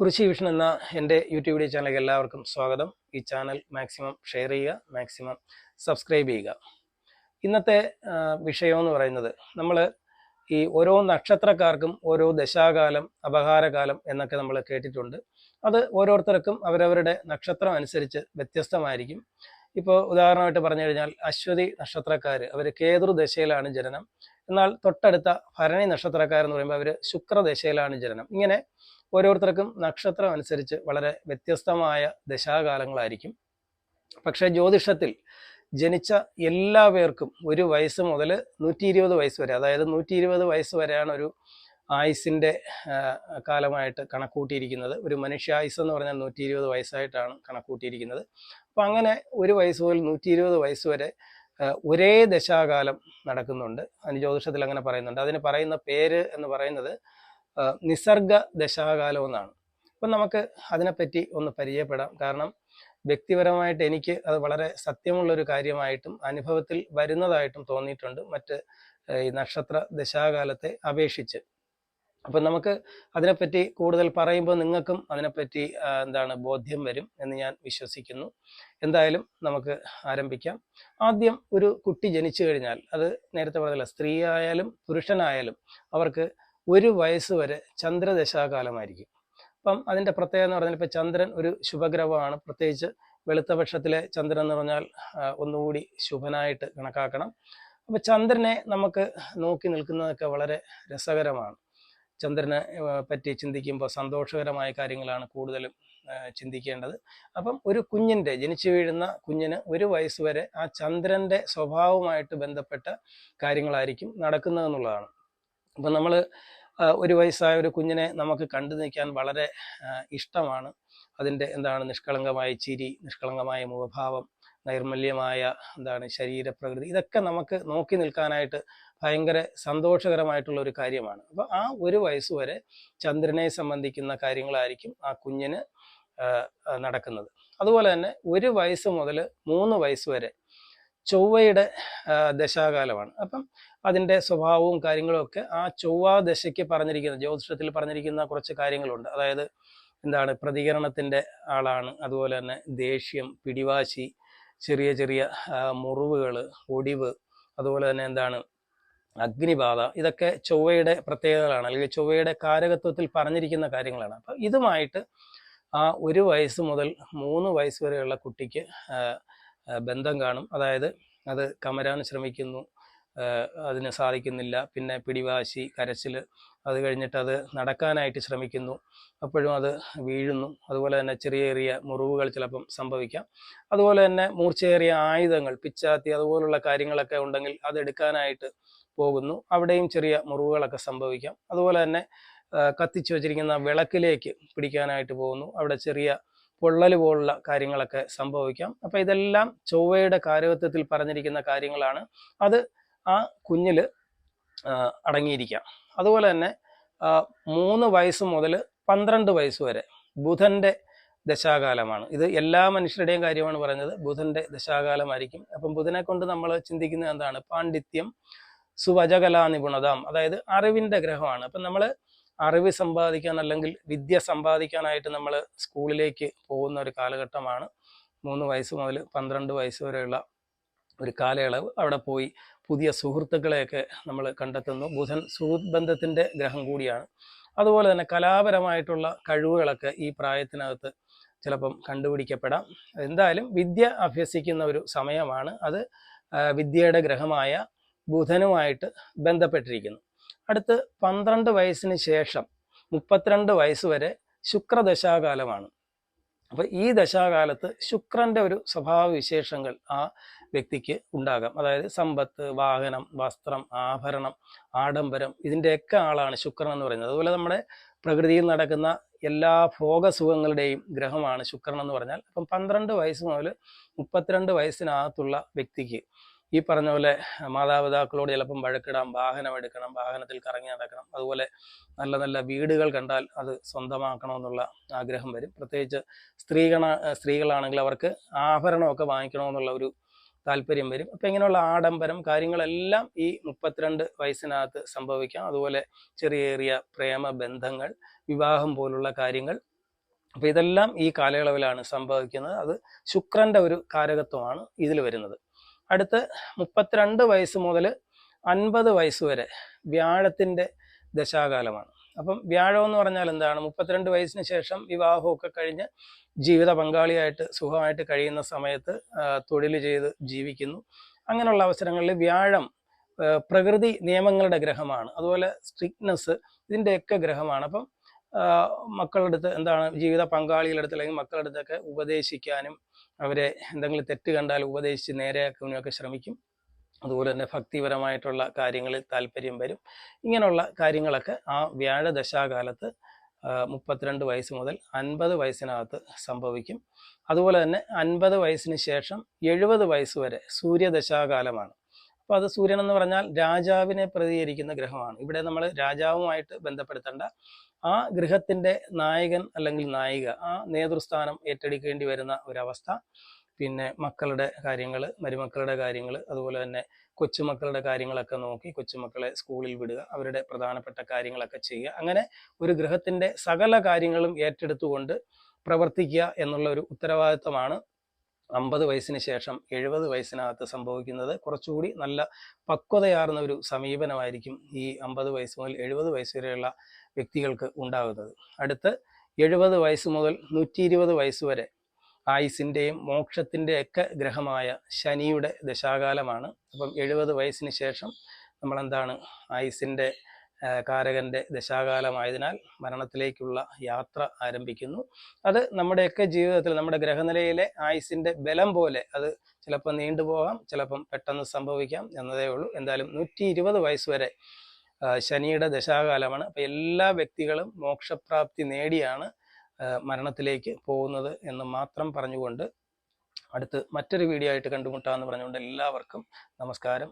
കുറിശി vision എന്ന എന്റെ YouTube video ചാനലിലേക്ക് എല്ലാവർക്കും സ്വാഗതം. ഈ ചാനൽ മാക്സിമം ഷെയർ ചെയ്യുക മാക്സിമം സബ്സ്ക്രൈബ് ചെയ്യുക. ഇന്നത്തെ വിഷയം എന്ന് പറയുന്നത് നമ്മൾ ഈ ഓരോ നക്ഷത്രക്കാർക്കും ഓരോ ദശാകാലം അപഹാരകാലം എന്നൊക്കെ നമ്മൾ കേട്ടിട്ടുണ്ട്. അത് ഓരോരുത്തർക്കും അവരവരുടെ നക്ഷത്രം അനുസരിച്ച് വ്യത്യസ്തമായിരിക്കും. ഇപ്പോൾ ഉദാഹരണമായിട്ട് പറഞ്ഞു കഴിഞ്ഞാൽ അശ്വതി നക്ഷത്രക്കാർ അവർ കേതൃ ദശയിലാണ് ജനനം. എന്നാൽ തൊട്ടടുത്ത ഭരണി നക്ഷത്രക്കാരെന്ന് പറയുമ്പോൾ അവർ ശുക്രദശയിലാണ് ജനനം. ഇങ്ങനെ ഓരോരുത്തർക്കും നക്ഷത്രം അനുസരിച്ച് വളരെ വ്യത്യസ്തമായ ദശാകാലങ്ങളായിരിക്കും. പക്ഷെ ജ്യോതിഷത്തിൽ ജനിച്ച എല്ലാ പേർക്കും ഒരു വയസ്സ് മുതൽ നൂറ്റി ഇരുപത് വയസ്സ് വരെ അതായത് നൂറ്റി ഇരുപത് വയസ്സ് വരെയാണ് ഒരു ആയുസിന്റെ കാലമായിട്ട് കണക്കൂട്ടിയിരിക്കുന്നത് ഒരു മനുഷ്യായുസ് എന്ന് പറഞ്ഞാൽ നൂറ്റി ഇരുപത് വയസ്സായിട്ടാണ് കണക്കൂട്ടിയിരിക്കുന്നത് അപ്പം അങ്ങനെ ഒരു വയസ്സ് മുതൽ നൂറ്റി ഇരുപത് വയസ്സ് വരെ ഒരേ ദശാകാലം നടക്കുന്നുണ്ട്. അതിന് ജ്യോതിഷത്തിൽ അങ്ങനെ പറയുന്നുണ്ട്. അതിന് പറയുന്ന പേര് എന്ന് പറയുന്നത് നിസർഗ ദശാകാലം എന്നാണ് അപ്പം നമുക്ക് അതിനെപ്പറ്റി ഒന്ന് പരിചയപ്പെടാം. കാരണം വ്യക്തിപരമായിട്ട് എനിക്ക് അത് വളരെ സത്യമുള്ള ഒരു കാര്യമായിട്ടും അനുഭവത്തിൽ വരുന്നതായിട്ടും തോന്നിയിട്ടുണ്ട് മറ്റ് ഈ നക്ഷത്ര ദശാകാലത്തെ അപേക്ഷിച്ച്. അപ്പം നമുക്ക് അതിനെപ്പറ്റി കൂടുതൽ പറയുമ്പോൾ നിങ്ങൾക്കും അതിനെപ്പറ്റി എന്താണ് ബോധ്യം വരും എന്ന് ഞാൻ വിശ്വസിക്കുന്നു. എന്തായാലും നമുക്ക് ആരംഭിക്കാം. ആദ്യം ഒരു കുട്ടി ജനിച്ചു കഴിഞ്ഞാൽ അത് നേരത്തെ പറഞ്ഞില്ല സ്ത്രീ ആയാലും പുരുഷനായാലും അവർക്ക് ഒരു വയസ്സ് വരെ ചന്ദ്രദശാകാലമായിരിക്കും. അപ്പം അതിന്റെ പ്രത്യേകത എന്ന് പറഞ്ഞാൽ ഇപ്പോൾ ചന്ദ്രൻ ഒരു ശുഭഗ്രഹമാണ്. പ്രത്യേകിച്ച് വെളുത്ത പക്ഷത്തിലെ ചന്ദ്രൻ എന്ന് പറഞ്ഞാൽ ഒന്നുകൂടി ശുഭനായിട്ട് കണക്കാക്കണം. അപ്പോൾ ചന്ദ്രനെ നമുക്ക് നോക്കി നിൽക്കുന്നതൊക്കെ വളരെ രസകരമാണ്. ചന്ദ്രനെ പറ്റി ചിന്തിക്കുമ്പോൾ സന്തോഷകരമായ കാര്യങ്ങളാണ് കൂടുതലും ചിന്തിക്കേണ്ടത്. അപ്പം ഒരു കുഞ്ഞിന്റെ ജനിച്ചു വീഴുന്ന കുഞ്ഞിന് ഒരു വയസ്സ് വരെ ആ ചന്ദ്രന്റെ സ്വഭാവവുമായിട്ട് ബന്ധപ്പെട്ട കാര്യങ്ങളായിരിക്കും നടക്കുന്നതെന്നുള്ളതാണ് അപ്പം നമ്മൾ ഒരു വയസ്സായ ഒരു കുഞ്ഞിനെ നമുക്ക് കണ്ടു നിൽക്കാൻ വളരെ ഇഷ്ടമാണ്. അതിന്റെ എന്താണ് നിഷ്കളങ്കമായ ചിരി നിഷ്കളങ്കമായ മുഖഭാവം നൈർമല്യമായ എന്താണ് ശരീരപ്രകൃതി ഇതൊക്കെ നമുക്ക് നോക്കി നിൽക്കാനായിട്ട് ഭയങ്കര സന്തോഷകരമായിട്ടുള്ള ഒരു കാര്യമാണ്. അപ്പോൾ ആ ഒരു വയസ്സ് വരെ ചന്ദ്രനെ സംബന്ധിക്കുന്ന കാര്യങ്ങളായിരിക്കും ആ കുഞ്ഞിന് നടക്കുന്നത്. അതുപോലെ തന്നെ ഒരു വയസ്സ് മുതൽ മൂന്ന് വയസ്സ് വരെ ചൊവ്വയുടെ ദശാകാലമാണ്. അപ്പം അതിന്റെ സ്വഭാവവും കാര്യങ്ങളും ഒക്കെ ആ ചൊവ്വാ ദശയ്ക്ക് പറഞ്ഞിരിക്കുന്ന ജ്യോതിഷത്തിൽ പറഞ്ഞിരിക്കുന്ന കുറച്ച് കാര്യങ്ങളുണ്ട്. അതായത് എന്താണ്? പ്രതികരണത്തിന്റെ ആളാണ്. അതുപോലെ തന്നെ ദേഷ്യം പിടിവാശി ചെറിയ ചെറിയ മുറിവുകൾ ഒടിവ് അതുപോലെ തന്നെ എന്താണ്? അഗ്നിബാധ ഇതൊക്കെ ചൊവ്വയുടെ പ്രത്യേകതകളാണ്. അല്ലെങ്കിൽ ചൊവ്വയുടെ കാരകത്വത്തിൽ പറഞ്ഞിരിക്കുന്ന കാര്യങ്ങളാണ്. അപ്പം ഇതുമായിട്ട് ആ ഒരു വയസ്സ് മുതൽ മൂന്ന് വയസ്സ് വരെയുള്ള കുട്ടിക്ക് ബന്ധം കാണും. അതായത് അത് കമരാൻ ശ്രമിക്കുന്നു. അതിന് സാധിക്കുന്നില്ല. പിന്നെ പിടിവാശി കരച്ചിൽ അത് കഴിഞ്ഞിട്ട് അത് നടക്കാനായിട്ട് ശ്രമിക്കുന്നു. അപ്പോഴും അത് വീഴുന്നു. അതുപോലെ തന്നെ ചെറിയ ചെറിയ മുറിവുകൾ ചിലപ്പം സംഭവിക്കാം. അതുപോലെ തന്നെ മൂർച്ചയേറിയ ആയുധങ്ങൾ പിച്ചാത്തി അതുപോലുള്ള കാര്യങ്ങളൊക്കെ ഉണ്ടെങ്കിൽ അതെടുക്കാനായിട്ട് പോകുന്നു. അവിടെയും ചെറിയ മുറിവുകളൊക്കെ സംഭവിക്കാം. അതുപോലെ തന്നെ കത്തിച്ചു വച്ചിരിക്കുന്ന വിളക്കിലേക്ക് പിടിക്കാനായിട്ട് പോകുന്നു. അവിടെ ചെറിയ പൊള്ളൽ പോലുള്ള കാര്യങ്ങളൊക്കെ സംഭവിക്കാം. അപ്പം ഇതെല്ലാം ചൊവ്വയുടെ കാരകത്വത്തിൽ പറഞ്ഞിരിക്കുന്ന കാര്യങ്ങളാണ്. അത് ആ കുഞ്ഞിൽ അടങ്ങിയിരിക്കാം. അതുപോലെ തന്നെ മൂന്ന് വയസ്സ് മുതൽ പന്ത്രണ്ട് വയസ്സ് വരെ ബുധന്റെ ദശാകാലമാണ്. ഇത് എല്ലാ മനുഷ്യരുടെയും കാര്യമാണ് പറഞ്ഞത്. ബുധന്റെ ദശാകാലമായിരിക്കും. അപ്പം ബുധനെ കൊണ്ട് നമ്മൾ ചിന്തിക്കുന്നത് എന്താണ്? പാണ്ഡിത്യം സുവചകലാ നിപുണതാം അതായത് അറിവിന്റെ ഗ്രഹമാണ്. അപ്പം നമ്മൾ അറിവ് സമ്പാദിക്കാൻ അല്ലെങ്കിൽ വിദ്യ സമ്പാദിക്കാനായിട്ട് നമ്മൾ സ്കൂളിലേക്ക് പോകുന്ന ഒരു കാലഘട്ടമാണ്. മൂന്ന് വയസ്സ് മുതൽ പന്ത്രണ്ട് വയസ്സ് വരെയുള്ള ഒരു കാലയളവ്. അവിടെ പോയി പുതിയ സുഹൃത്തുക്കളെയൊക്കെ നമ്മൾ കണ്ടെത്തുന്നു. ബുധൻ സുഹൃത്ത് ബന്ധത്തിന്റെ ഗ്രഹം കൂടിയാണ്. അതുപോലെ തന്നെ കലാപരമായിട്ടുള്ള കഴിവുകളൊക്കെ ഈ പ്രായത്തിനകത്ത് ചിലപ്പം കണ്ടുപിടിക്കപ്പെടാം. എന്തായാലും വിദ്യ അഭ്യസിക്കുന്ന ഒരു സമയമാണ്. അത് വിദ്യയുടെ ഗ്രഹമായ ബുധനുമായിട്ട് ബന്ധപ്പെട്ടിരിക്കുന്നു. അടുത്ത് പന്ത്രണ്ട് വയസ്സിന് ശേഷം മുപ്പത്തിരണ്ട് വയസ്സ് വരെ ശുക്രദശാകാലമാണ്. അപ്പോൾ ഈ ദശാകാലത്ത് ശുക്രന്റെ ഒരു സ്വഭാവ വിശേഷങ്ങൾ ആ വ്യക്തിക്ക് ഉണ്ടാകാം. അതായത് സമ്പത്ത് വാഹനം വസ്ത്രം ആഭരണം ആഡംബരം ഇതിന്റെയൊക്കെ ആളാണ് ശുക്രൻ എന്ന് പറയുന്നത്. അതുപോലെ നമ്മുടെ പ്രകൃതിയിൽ നടക്കുന്ന എല്ലാ ഭോഗസുഖങ്ങളുടെയും ഗ്രഹമാണ് ശുക്രൻ എന്ന് പറഞ്ഞാൽ. അപ്പം പന്ത്രണ്ട് വയസ്സ് മുതൽ മുപ്പത്തിരണ്ട് വയസ്സിനകത്തുള്ള വ്യക്തിക്ക് ഈ പറഞ്ഞ പോലെ മാതാപിതാക്കളോട് ചിലപ്പം വഴക്കിടാം വാഹനം എടുക്കണം വാഹനത്തിൽ കറങ്ങി നടക്കണം. അതുപോലെ നല്ല നല്ല വീടുകൾ കണ്ടാൽ അത് സ്വന്തമാക്കണമെന്നുള്ള ആഗ്രഹം വരും. പ്രത്യേകിച്ച് സ്ത്രീകള സ്ത്രീകളാണെങ്കിൽ അവർക്ക് ആഭരണമൊക്കെ വാങ്ങിക്കണമെന്നുള്ള ഒരു താല്പര്യം വരും. അപ്പം ഇങ്ങനെയുള്ള ആഡംബരം കാര്യങ്ങളെല്ലാം ഈ മുപ്പത്തിരണ്ട് വയസ്സിനകത്ത് സംഭവിക്കാം. അതുപോലെ ചെറിയ ചെറിയ പ്രേമ ബന്ധങ്ങൾ വിവാഹം പോലുള്ള കാര്യങ്ങൾ. അപ്പം ഇതെല്ലാം ഈ കാലയളവിലാണ് സംഭവിക്കുന്നത്. അത് ശുക്രന്റെ ഒരു കാരകത്വമാണ് ഇതിൽ വരുന്നത്. അടുത്ത് മുപ്പത്തിരണ്ട് വയസ്സ് മുതൽ അൻപത് വയസ്സ് വരെ വ്യാഴത്തിന്റെ ദശാകാലമാണ്. അപ്പം വ്യാഴം എന്ന് പറഞ്ഞാൽ എന്താണ്? മുപ്പത്തിരണ്ട് വയസ്സിന് ശേഷം വിവാഹമൊക്കെ കഴിഞ്ഞ് ജീവിത പങ്കാളിയായിട്ട് സുഖമായിട്ട് കഴിയുന്ന സമയത്ത് തൊഴിൽ ചെയ്ത് ജീവിക്കുന്നു. അങ്ങനെയുള്ള അവസരങ്ങളിൽ വ്യാഴം പ്രകൃതി നിയമങ്ങളുടെ ഗ്രഹമാണ്. അതുപോലെ സ്ട്രിക്ട്നെസ് ഇതിന്റെയൊക്കെ ഗ്രഹമാണ്. അപ്പം മക്കളുടെ അടുത്ത് എന്താണ്? ജീവിത പങ്കാളികളുടെ അടുത്ത് അല്ലെങ്കിൽ മക്കളുടെ അടുത്തൊക്കെ ഉപദേശിക്കാനും അവരെ എന്തെങ്കിലും തെറ്റ് കണ്ടാൽ ഉപദേശിച്ച് നേരെയാക്കുന്നതിനൊക്കെ ശ്രമിക്കും. അതുപോലെ തന്നെ ഭക്തിപരമായിട്ടുള്ള കാര്യങ്ങളിൽ താല്പര്യം വരും. ഇങ്ങനെയുള്ള കാര്യങ്ങളൊക്കെ ആ വ്യാഴദശാകാലത്ത് മുപ്പത്തിരണ്ട് വയസ്സ് മുതൽ അൻപത് വയസ്സിനകത്ത് സംഭവിക്കും. അതുപോലെ തന്നെ അൻപത് വയസ്സിന് ശേഷം എഴുപത് വയസ്സ് വരെ സൂര്യദശാകാലമാണ് അപ്പോൾ അത് സൂര്യൻ എന്ന് പറഞ്ഞാൽ രാജാവിനെ പ്രതികരിക്കുന്ന ഗ്രഹമാണ്. ഇവിടെ നമ്മൾ രാജാവുമായിട്ട് ബന്ധപ്പെടുത്തേണ്ട. ആ ഗൃഹത്തിന്റെ നായകൻ അല്ലെങ്കിൽ നായിക ആ നേതൃസ്ഥാനം ഏറ്റെടുക്കേണ്ടി വരുന്ന ഒരവസ്ഥ. പിന്നെ മക്കളുടെ കാര്യങ്ങൾ മരുമക്കളുടെ കാര്യങ്ങൾ അതുപോലെ തന്നെ കൊച്ചുമക്കളുടെ കാര്യങ്ങളൊക്കെ നോക്കി കൊച്ചുമക്കളെ സ്കൂളിൽ വിടുക അവരുടെ പ്രധാനപ്പെട്ട കാര്യങ്ങളൊക്കെ ചെയ്യുക. അങ്ങനെ ഒരു ഗൃഹത്തിന്റെ സകല കാര്യങ്ങളും ഏറ്റെടുത്തുകൊണ്ട് പ്രവർത്തിക്കുക എന്നുള്ള ഒരു ഉത്തരവാദിത്തമാണ് അമ്പത് വയസ്സിന് ശേഷം എഴുപത് വയസ്സിനകത്ത് സംഭവിക്കുന്നത്. കുറച്ചുകൂടി നല്ല പക്വതയാർന്ന ഒരു സമീപനമായിരിക്കും ഈ അമ്പത് വയസ്സ് മുതൽ എഴുപത് വയസ്സ് വരെയുള്ള വ്യക്തികൾക്ക് ഉണ്ടാകുന്നത്. അടുത്ത് എഴുപത് വയസ്സ് മുതൽ നൂറ്റി ഇരുപത് വയസ്സ് വരെ ആയുസിന്റെയും മോക്ഷത്തിന്റെ ഒക്കെ ഗ്രഹമായ ശനിയുടെ ദശാകാലമാണ്. അപ്പം എഴുപത് വയസ്സിന് ശേഷം നമ്മളെന്താണ് ആയുസിന്റെ കാരകന്റെ ദശാകാലമായതിനാൽ മരണത്തിലേക്കുള്ള യാത്ര ആരംഭിക്കുന്നു. അത് നമ്മുടെയൊക്കെ ജീവിതത്തിൽ നമ്മുടെ ഗ്രഹനിലയിലെ ആയുസിന്റെ ബലം പോലെ അത് ചിലപ്പോൾ നീണ്ടുപോകാം ചിലപ്പം പെട്ടെന്ന് സംഭവിക്കാം എന്നതേ ഉള്ളൂ. എന്തായാലും നൂറ്റി വയസ്സ് വരെ ശനിയുടെ ദശാകാലമാണ്. അപ്പം എല്ലാ വ്യക്തികളും മോക്ഷപ്രാപ്തി നേടിയാണ് മരണത്തിലേക്ക് പോകുന്നത് എന്ന് മാത്രം പറഞ്ഞുകൊണ്ട് അടുത്ത് മറ്റൊരു വീഡിയോ ആയിട്ട് കണ്ടുമുട്ടാമെന്ന് പറഞ്ഞുകൊണ്ട് എല്ലാവർക്കും നമസ്കാരം.